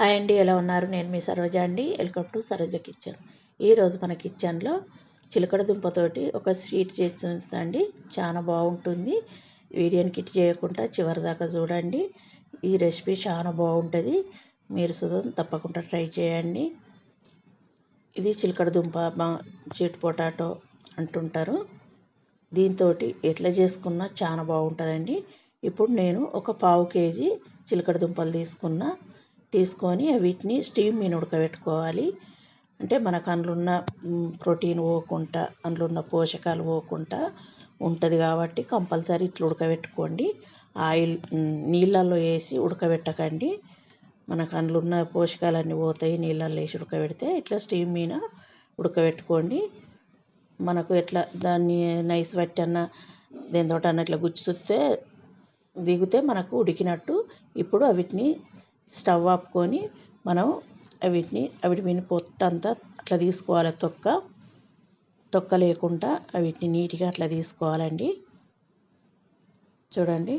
Hi అండి ఎలా ఉన్నారు? నేను మీ సరోజ అండి. Welcome to Saroja kitchen. ఈరోజు మన కిచెన్లో చిలకడ దుంపతోటి ఒక స్వీట్ చేసి చూపిస్తాండి చాలా బాగుంటుంది. వీడియోని కిట్ చేయకుండా చివరి దాకా చూడండి. ఈ రెసిపీ చాలా బాగుంటుంది. మీరు సుధం తప్పకుండా ట్రై చేయండి. ఇది చిలకడ దుంప చీట్ పొటాటో అంటుంటారు. దీంతో ఎట్లా చేసుకున్నా చాలా బాగుంటుందండి. ఇప్పుడు నేను ఒక పావు కేజీ చిలకడ దుంపలు తీసుకున్నా. తీసుకొని వీటిని స్టీమ్ మీద ఉడకబెట్టుకోవాలి. అంటే మనకు అందులో ఉన్న ప్రోటీన్ పోకుండా అందులో ఉన్న పోషకాలు పోకుండా ఉంటుంది కాబట్టి కంపల్సరీ ఇట్లా ఉడకబెట్టుకోండి. ఆయిల్ నీళ్ళల్లో వేసి ఉడకబెట్టకండి. మనకు అందులో ఉన్న పోషకాలన్నీ పోతాయి నీళ్ళల్లో వేసి ఉడకబెడితే ఇట్లా స్టీమ్ మీద ఉడకబెట్టుకోండి. మనకు ఎట్లా దాన్ని నైస్ పట్టి అన్న దేనితోటన్నా ఇట్లా గుచ్చుతే దిగితే మనకు ఉడికినట్టు ఇప్పుడు వీటిని స్టవ్ ఆపుకొని మనం వీటిని వీటి మీద పొట్టు అంతా అట్లా తీసుకోవాలి. తొక్క తొక్క లేకుండా వీటిని నీట్గా అట్లా తీసుకోవాలండి. చూడండి.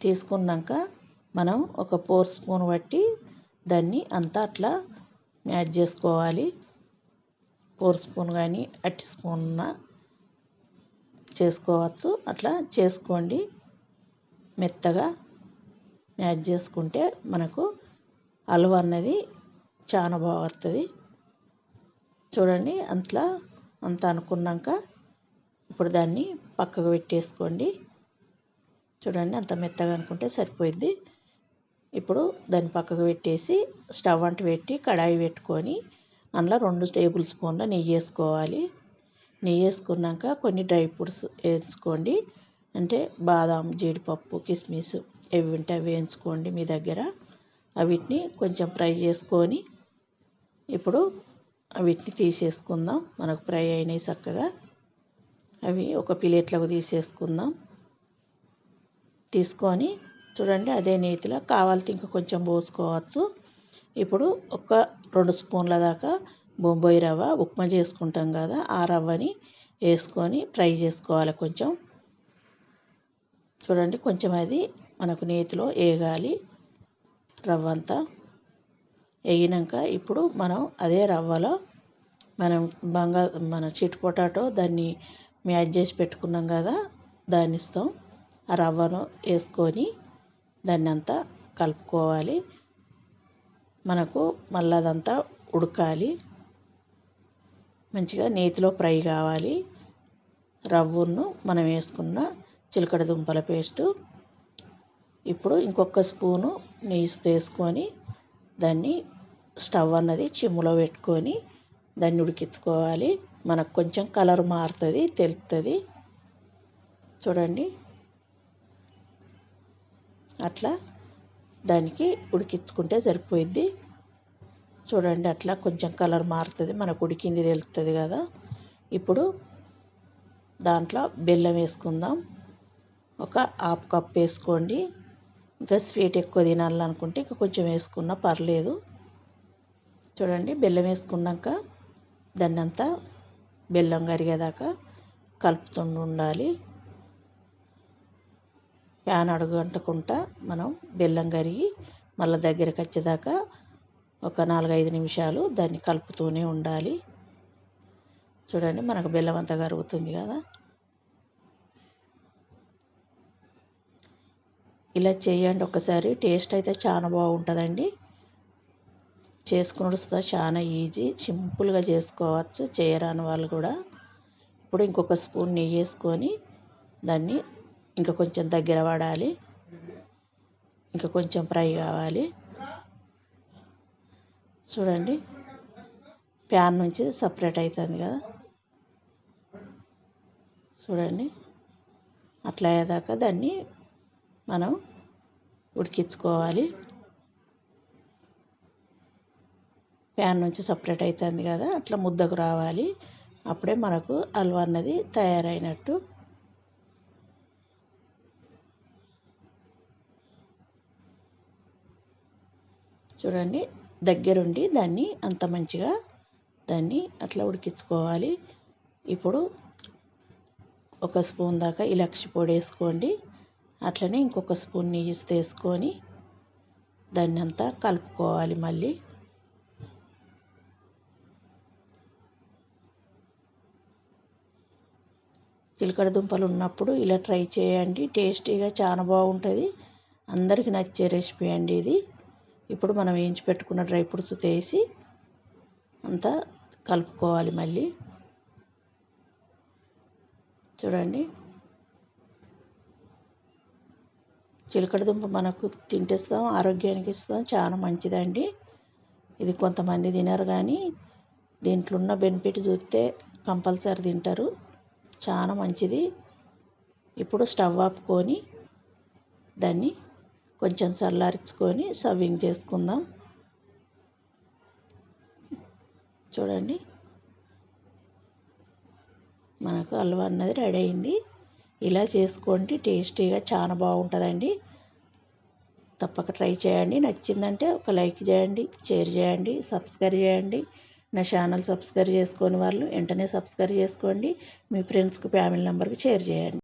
తీసుకున్నాక మనం ఒక ఫోర్ స్పూన్ బట్టి దాన్ని అంతా అట్లా మ్యాచ్ చేసుకోవాలి. ఫోర్ స్పూన్ కానీ అట్టి స్పూన్ చేసుకోవచ్చు. అట్లా చేసుకోండి. మెత్తగా యాడ్ చేసుకుంటే మనకు హల్వా అన్నది చాలా బాగా వస్తుంది చూడండి అంతలా అంత అనుకున్నాక ఇప్పుడు దాన్ని పక్కకు పెట్టేసుకోండి. చూడండి అంత మెత్తగా అనుకుంటే సరిపోయింది. ఇప్పుడు దాన్ని పక్కకు పెట్టేసి స్టవ్ అంట పెట్టి కడాయి పెట్టుకొని అందులో రెండు టేబుల్ స్పూన్ల నెయ్యి వేసుకోవాలి. నెయ్యి వేసుకున్నాక కొన్ని డ్రై ఫ్రూట్స్ వేసుకోండి అంటే బాదాం జీడిపప్పు కిస్మిస్ ఇవి ఉంటే అవి వేయించుకోండి మీ దగ్గర. వీటిని కొంచెం ఫ్రై చేసుకొని ఇప్పుడు వీటిని తీసేసుకుందాం. మనకు ఫ్రై అయినాయి చక్కగా. అవి ఒక ప్లేట్లకు తీసేసుకుందాం. తీసుకొని చూడండి అదే నేతిలో కావాలితే ఇంకా కొంచెం పోసుకోవచ్చు. ఇప్పుడు ఒక రెండు స్పూన్ల దాకా బొంబాయి రవ్వ ఉప్మా చేసుకుంటాం కదా ఆ రవ్వని వేసుకొని ఫ్రై చేసుకోవాలి కొంచెం. చూడండి కొంచెం అది మనకు నేతిలో వేగాలి రవ్వ అంతా వేగినాక ఇప్పుడు మనం అదే రవ్వలో మనం బంగా మన చిట్ పొటాటో దాన్ని మ్యాచ్ చేసి పెట్టుకున్నాం కదా దాన్ని ఇస్తాం. ఆ రవ్వను వేసుకొని దాన్ని అంతా కలుపుకోవాలి. మనకు మళ్ళీ అదంతా ఉడకాలి. మంచిగా నేతిలో ఫ్రై కావాలి. రవ్వను మనం వేసుకున్న చిలకడ దుంపల పేస్టు. ఇప్పుడు ఇంకొక స్పూను నెయ్యి వేసుకొని దాన్ని స్టవ్ అన్నది చిమ్ములో పెట్టుకొని దాన్ని ఉడికించుకోవాలి. మనకు కొంచెం కలర్ మారుతుంది తెలుస్తుంది చూడండి. అట్లా దానికి ఉడికించుకుంటే సరిపోయిద్ది. చూడండి అట్లా కొంచెం కలర్ మారుతుంది మనకు ఉడికింది తెలుస్తుంది కదా. ఇప్పుడు దాంట్లో బెల్లం వేసుకుందాం. ఒక హాఫ్ కప్ వేసుకోండి. ఇంకా స్వీట్ ఎక్కువ తినాలనుకుంటే ఇంకా కొంచెం వేసుకున్నా పర్లేదు. చూడండి బెల్లం వేసుకున్నాక దాన్ని అంతా బెల్లం కరిగేదాకా కలుపుతుండి ఉండాలి. ప్యాన్ అడుగంటకుండా మనం బెల్లం కరిగి మళ్ళీ దగ్గరికి వచ్చేదాకా ఒక నాలుగైదు నిమిషాలు దాన్ని కలుపుతూనే ఉండాలి. చూడండి మనకు బెల్లం అంతా కరుగుతుంది కదా. ఇలా చేయండి ఒకసారి. టేస్ట్ అయితే చాలా బాగుంటుందండి. చేసుకున్నది వస్తుంది చాలా ఈజీ. సింపుల్గా చేసుకోవచ్చు. చేయరాని వాళ్ళు కూడా. ఇప్పుడు ఇంకొక స్పూన్ నెయ్యి వేసుకొని దాన్ని ఇంకా కొంచెం దగ్గర పడాలి. ఇంకా కొంచెం ఫ్రై కావాలి. చూడండి. ప్యాన్ నుంచి సపరేట్ అవుతుంది కదా. చూడండి. అట్లా అయ్యేదాకా దాన్ని మనం ఉడికించుకోవాలి. ప్యాన్ నుంచి సపరేట్ అవుతుంది కదా అట్లా ముద్దకు రావాలి. అప్పుడే మనకు హల్వా అన్నది తయారైనట్టు. చూడండి దగ్గరుండి దాన్ని అంత మంచిగా దాన్ని అట్లా ఉడికించుకోవాలి. ఇప్పుడు ఒక స్పూన్ దాకా ఇలాక్షి పొడి వేసుకోండి. అట్లనే ఇంకొక స్పూన్ నెయ్యి తీసుకొని దాన్ని అంతా కలుపుకోవాలి మళ్ళీ. చిలకడ దుంపలు ఉన్నప్పుడు ఇలా ట్రై చేయండి టేస్టీగా చాలా బాగుంటుంది. అందరికీ నచ్చే రెసిపీ అండి ఇది. ఇప్పుడు మనం వేయించి పెట్టుకున్న డ్రై ఫ్రూట్స్ తీసి అంతా కలుపుకోవాలి మళ్ళీ. చూడండి. చిలకడ దుంప మనకు తింటేస్తాం ఆరోగ్యానికి ఇస్తాం చాలా మంచిదండి. ఇది కొంతమంది తినరు కానీ దీంట్లో ఉన్న బెనిఫిట్ చూస్తే కంపల్సరీ తింటారు. చాలా మంచిది. ఇప్పుడు స్టవ్ ఆపుకొని దాన్ని కొంచెం చల్లారించుకొని సర్వింగ్ చేసుకుందాం. చూడండి. మనకు హల్వా అన్నది రెడీ అయింది. ఇలా చేసుకోండి టేస్టీగా చాలా బాగుంటుందండి. తప్పక ట్రై చేయండి. నచ్చిందంటే ఒక లైక్ చేయండి షేర్ చేయండి సబ్స్క్రైబ్ చేయండి. నా ఛానల్ సబ్స్క్రైబ్ చేసుకొని వాళ్ళు వెంటనే సబ్స్క్రైబ్ చేసుకోండి. మీ ఫ్రెండ్స్కి ఫ్యామిలీ మెంబర్కి షేర్ చేయండి.